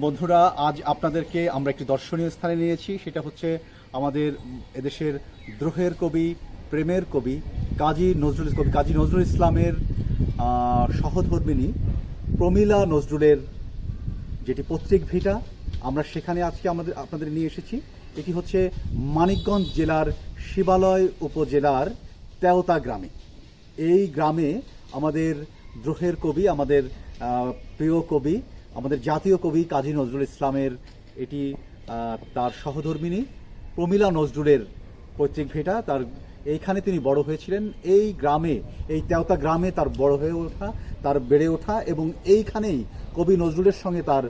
বন্ধুরা আজ আপনাদেরকে আমরা একটি দর্শনীয় স্থানে নিয়েছি। সেটা হচ্ছে আমাদের এদেশের দ্রোহের কবি প্রেমের কবি কাজী নজরুল কবি কাজী নজরুল ইসলামের আহ, সহধর্মিণী প্রমীলা নজরুলের যেটি পত্রিক ভিটা আমরা সেখানে আজকে আমাদের আপনাদের নিয়ে এসেছি। এটি হচ্ছে মানিকগঞ্জ জেলার শিবালয় উপজেলার তেওতা গ্রামে। এই গ্রামে আমাদের দ্রোহের কবি আমাদের প্রিয় কবি আমাদের জাতীয় কবি কাজী নজরুল ইসলামের এটি তার সহধর্মিণী প্রমীলা নজরুলের পৈতৃক ভেটা। তার এইখানে তিনি বড় হয়েছিলেন। এই গ্রামে, এই তেওতা গ্রামে তার বড় হয়ে ওঠা, তার বেড়ে ওঠা এবং এইখানেই কবি নজরুলের সঙ্গে তার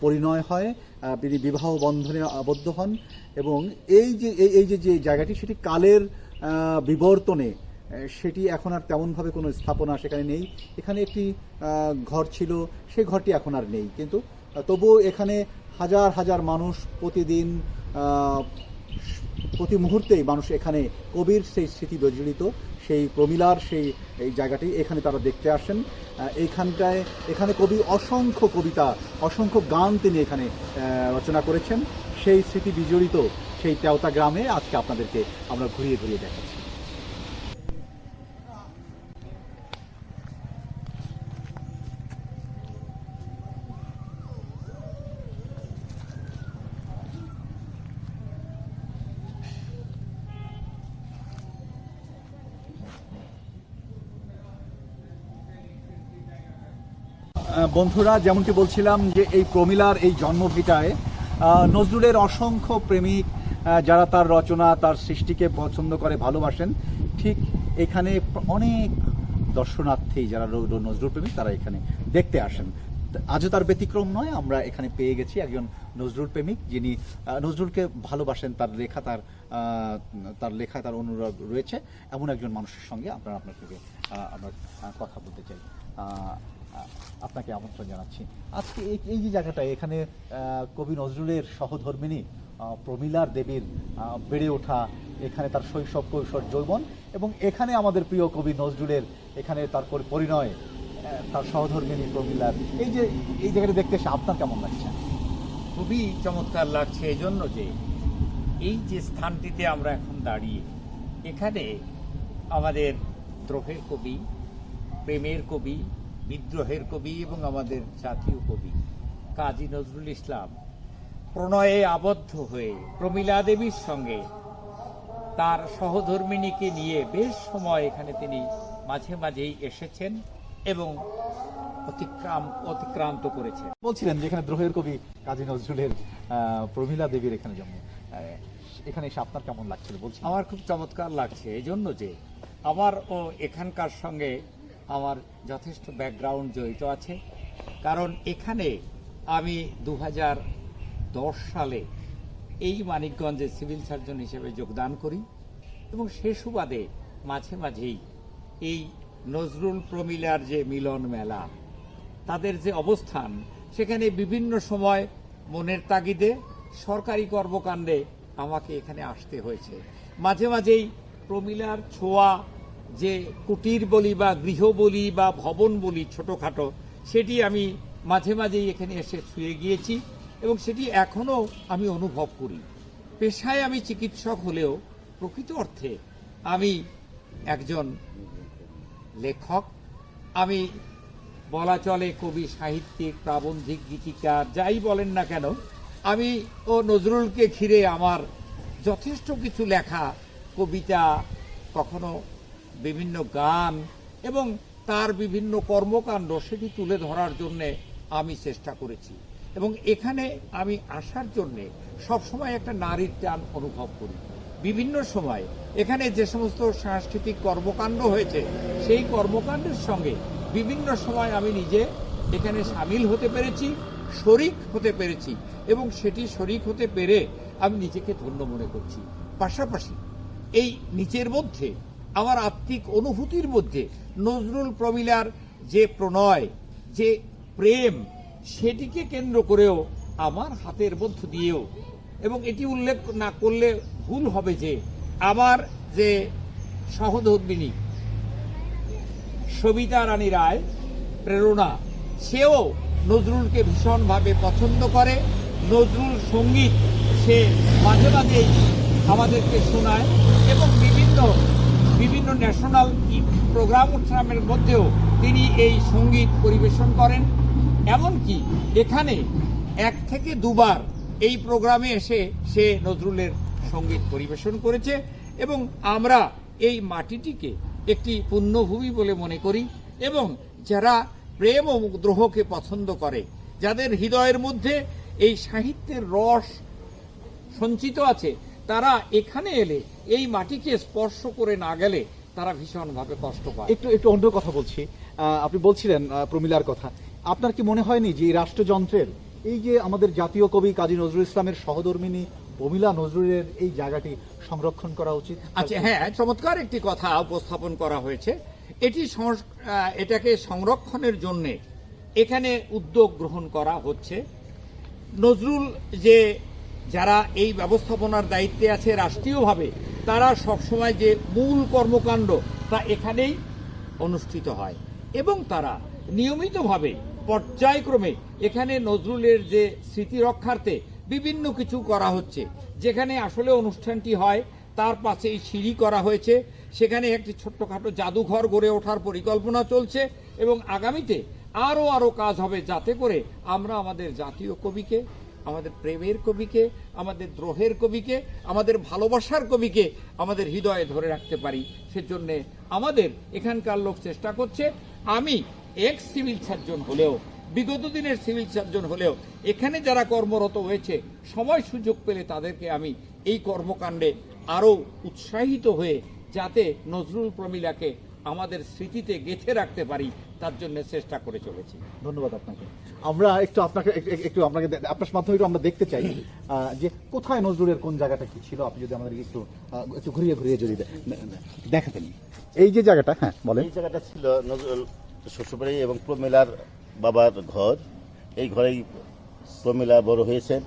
পরিণয় হয়। তিনি বিবাহ বন্ধনে আবদ্ধ হন এবং এই যে, এই- যে যে জায়গাটি, সেটি কালের বিবর্তনে সেটি এখন আর তেমনভাবে কোনো স্থাপনা সেখানে নেই। এখানে একটি ঘর ছিল সেই ঘরটি এখন আর নেই। কিন্তু তবুও এখানে হাজার হাজার মানুষ প্রতিদিন প্রতি মুহূর্তেই মানুষ এখানে কবির সেই স্মৃতি জড়িত সেই প্রমিলার সেই, এই জায়গাটি এখানে তারা দেখতে আসেন। এইখানটায়, এখানে কবি অসংখ্য কবিতা, অসংখ্য গান তিনি এখানে রচনা করেছেন। সেই স্মৃতি বিজড়িত সেই তেওতা গ্রামে আজকে আপনাদেরকে আমরা ঘুরিয়ে ঘুরিয়ে দেখাচ্ছি। বন্ধুরা যেমনটি বলছিলাম যে এই প্রমিলার এই জন্মভিটায় নজরুলের অসংখ্য প্রেমিক যারা তার রচনা তার সৃষ্টিকে পছন্দ করে ভালোবাসেন ঠিক এখানে অনেক দর্শনার্থী যারা নজরুল প্রেমিক তারা এখানে দেখতে আসেন। আজও তার ব্যতিক্রম নয় আমরা এখানে পেয়ে গেছি একজন নজরুল প্রেমিক যিনি নজরুলকে ভালোবাসেন তার লেখা তার তার লেখা তার অনুরাগ রয়েছে। এমন একজন মানুষের সঙ্গে আপনারা আপনার আহ, আমরা কথা বলতে চাই। আপনাকে আমন্ত্রণ জানাচ্ছি। আজকে এই যে জায়গাটা, এখানে কবি নজরুলের সহধর্মিণী প্রমিলার দেবীর বেড়ে ওঠা, এখানে তার শৈশব কৈশোর যৌবন এবং এখানে আমাদের প্রিয় কবি নজরুলের, এখানে তার পরিণয় তার সহধর্মিণী প্রমিলার। এই যে, এই জায়গাটা দেখতে এসে আপনার কেমন লাগছে? খুবই চমৎকার লাগছে এই জন্য যে এই যে স্থানটিতে আমরা এখন দাঁড়িয়ে, এখানে আমাদের দ্রোহের কবি, প্রেমের কবি বিদ্রোহের কবি এবং আমাদের জাতীয় কবি। কাজী নজরুল ইসলাম প্রণয়ে আবদ্ধ হয়ে প্রমীলা দেবীর সঙ্গে তার সহধর্মিণীকে নিয়ে বেশ সময় এখানে তিনি মাঝে মাঝেই এসেছেন এবং অতিক্রাম অতিক্রান্ত করেছেন। বলছিলেন যে এখানে দ্রোহের কবি কাজী নজরুলের আহ, প্রমীলা দেবীর এখানে জন্ম। এখানে এসে আপনার কেমন লাগছিল? বলছি আমার খুব চমৎকার লাগছে। এই জন্য যে আমার ও এখানকার সঙ্গে আমার যথেষ্ট ব্যাকগ্রাউন্ড জড়িত আছে। কারণ এখানে আমি দু সালে এই মানিকগঞ্জে সিভিল সার্জন হিসেবে যোগদান করি এবং সে সুবাদে মাঝে মাঝেই এই নজরুল প্রমিলার যে মিলন মেলা, তাদের যে অবস্থান, সেখানে বিভিন্ন সময় মনের তাগিদে সরকারি কর্মকাণ্ডে আমাকে এখানে আসতে হয়েছে। মাঝে মাঝেই প্রমিলার ছোঁয়া যে কুটির বলি বা গৃহ বলি বা ভবন বলি ছোটোখাটো, সেটি আমি মাঝে মাঝেই এখানে এসে শুয়ে গিয়েছি এবং সেটি এখনও আমি অনুভব করি। পেশায় আমি চিকিৎসক হলেও প্রকৃত অর্থে আমি একজন লেখক, আমি বলা চলে কবি, সাহিত্যিক, প্রাবন্ধিক, গীতিকার, যাই বলেন না কেন, আমি ও নজরুলকে ঘিরে আমার যথেষ্ট কিছু লেখা, কবিতা কখনো বিভিন্ন গান এবং তার বিভিন্ন কর্মকাণ্ড সেটি তুলে ধরার জন্যে আমি চেষ্টা করেছি। এবং এখানে আমি আসার জন্যে সবসময় একটা নারীর টান অনুভব করি। বিভিন্ন সময় এখানে যে সমস্ত সাংস্কৃতিক কর্মকাণ্ড হয়েছে, সেই কর্মকাণ্ডের সঙ্গে বিভিন্ন সময় আমি নিজে এখানে সামিল হতে পেরেছি, শরিক হতে পেরেছি এবং সেটি শরিক হতে পেরে আমি নিজেকে ধন্য মনে করছি। পাশাপাশি এই নিচের মধ্যে আমার আত্মিক অনুভূতির মধ্যে নজরুল প্রমিলার যে প্রণয়, যে প্রেম, সেটিকে কেন্দ্র করেও আমার হাতের মধ্য দিয়েও। এবং এটি উল্লেখ না করলে ভুল হবে যে আমার যে সহধর্মিনী সবিতা রানী রায়, প্রেরণা, সেও নজরুলকে ভীষণভাবে পছন্দ করে। নজরুল সংগীত সে মাঝে মাঝেই আমাদেরকে শোনায় এবং বিভিন্ন বিভিন্ন ন্যাশনাল প্রোগ্রাম অনুষ্ঠানের মধ্যেও তিনি এই সংগীত পরিবেশন করেন। এমনকি এখানে এক থেকে দুবার এই প্রোগ্রামে এসে সে নজরুলের সংগীত পরিবেশন করেছে এবং আমরা এই মাটিটিকে একটি পুণ্যভূমি বলে মনে করি এবং যারা প্রেম ও দ্রোহকে পছন্দ করে, যাদের হৃদয়ের মধ্যে এই সাহিত্যের রস সঞ্চিত আছে তারা এখানে এলে এই মাটিকে স্পর্শ করে না গেলে তারা ভীষণভাবে কষ্ট পায়। একটু একটু অন্য কথা বলছি। আপনি বলছিলেন প্রমিলার কথা। আপনার কি মনে হয়নি যে এই রাষ্ট্রযন্ত্রের এই যে আমাদের জাতীয় কবি কাজী নজরুল ইসলামের সহধর্মিনী প্রমিলা নজরুলের এই জায়গাটি সংরক্ষণ করা উচিত? আচ্ছা হ্যাঁ চমৎকার একটি কথা উপস্থাপন করা হয়েছে। এটি এটাকে সংরক্ষণের জন্যে এখানে উদ্যোগ গ্রহণ করা হচ্ছে। নজরুল যে যারা এই ব্যবস্থাপনার দায়িত্বে আছে রাষ্ট্রীয়ভাবে, তারা সবসময় যে মূল কর্মকাণ্ড তা এখানেই অনুষ্ঠিত হয়। এবং তারা নিয়মিতভাবে পর্যায়ক্রমে এখানে নজরুলের যে স্মৃতি রক্ষার্থে বিভিন্ন কিছু করা হচ্ছে। যেখানে আসলে অনুষ্ঠানটি হয়, তার পাশেই সিঁড়ি করা হয়েছে। সেখানে একটি ছোট্টখাটো জাদুঘর গড়ে ওঠার পরিকল্পনা চলছে এবং আগামীতে আরও আরও কাজ হবে যাতে করে আমরা আমাদের জাতীয় কবিকে আমাদের প্রেমের কবিকে, আমাদের দ্রোহের কবিকে, আমাদের ভালোবাসার কবিকে আমাদের হৃদয়ে ধরে রাখতে পারি। সেজন্যে আমাদের এখানকার লোক চেষ্টা করছে, আমি এক্স সিভিল সার্জন হলেও, বিগত দিনের সিভিল সার্জন হলেও, এখানে যারা কর্মরত হয়েছে, সময় সুযোগ পেলে তাদেরকে আমি এই কর্মকাণ্ডে আরও উৎসাহিত হয়ে যাতে নজরুল প্রমিলাকে আমাদের স্মৃতিতে গেঁথে রাখতে পারি। তার জন্য চেষ্টা করে চলেছি। ধন্যবাদ আপনাকে। আমরা একটু আপনাকে এক- এক- একটু আপনাকে আপনার মাধ্যমে একটু আমরা দেখতে চাই যে কোথায় নজরুলের কোন জায়গাটা কি ছিল? আপনি যদি আমাদের একটু একটু ঘুরিয়ে ঘুরিয়ে যদি দেখাতেন এই যে জায়গাটা হ্যাঁ বলেন। এই জায়গাটা ছিল নজরুল শ্বশুরবাড়ি এবং প্রমিলার বাবার ঘর। এই ঘরেই প্রমিলা বড় হয়েছেন।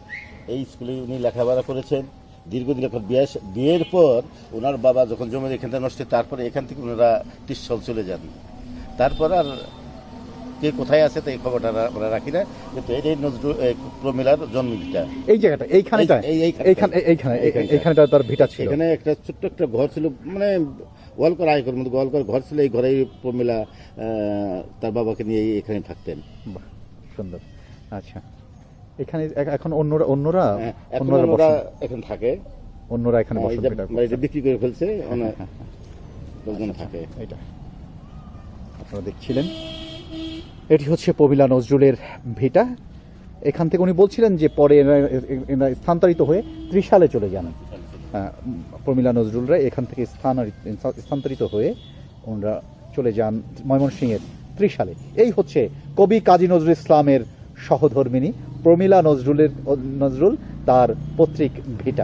এই স্কুলে উনি লেখাপড়া করেছেন। দীর্ঘদিন এখন বিয়ে বিয়ের পর ওনার বাবা যখন জমি এখান থেকে নষ্ট তারপরে এখান থেকে ওনারা ত্রিশল চলে যান। তারপর আর কে কোথায় আছে তো এই খবরটা আমরা- রাখি না কিন্তু এই নজরুল প্রমিলার জন্মভিটা এই জায়গাটা এইখানেটা এই- এই- এইখানটা। এইখানে এইখানে এইখানটা। তার ভিটা ছিল। এখানে একটা ছোট্ট একটা ঘর ছিল মানে ওয়াল করা আয়কর মতো ওয়াল করা ঘর ছিল এই ঘরে প্রমিলা তার বাবাকে নিয়ে এখানে থাকতেন। বাহ, সুন্দর। আচ্ছা। এখানে এখন অন্যরা অন্যরা হ্যাঁ, এখন অন্যরা এখানে থাকে। অন্যরা এখানে হ্যাঁ, মানে বিক্রি করে ফেলছে হ্যাঁ, লোকজন থাকে। এটা আপনারা দেখছিলেন। এটি হচ্ছে পবিলা নজরুলের ভিটা। এখান থেকে উনি বলছিলেন যে পরে এনারা- স্থানান্তরিত হয়ে ত্রিশালে চলে যান। প্রমিলা নজরুলরা এখান থেকে স্থানান্তরিত হয়ে ওনারা চলে যান ময়মনসিংহের ত্রিশালে। এই হচ্ছে কবি কাজী নজরুল ইসলামের সহধর্মিনী। প্রমিলা নজরুলের, নজরুল তার পত্রিক ভিটা।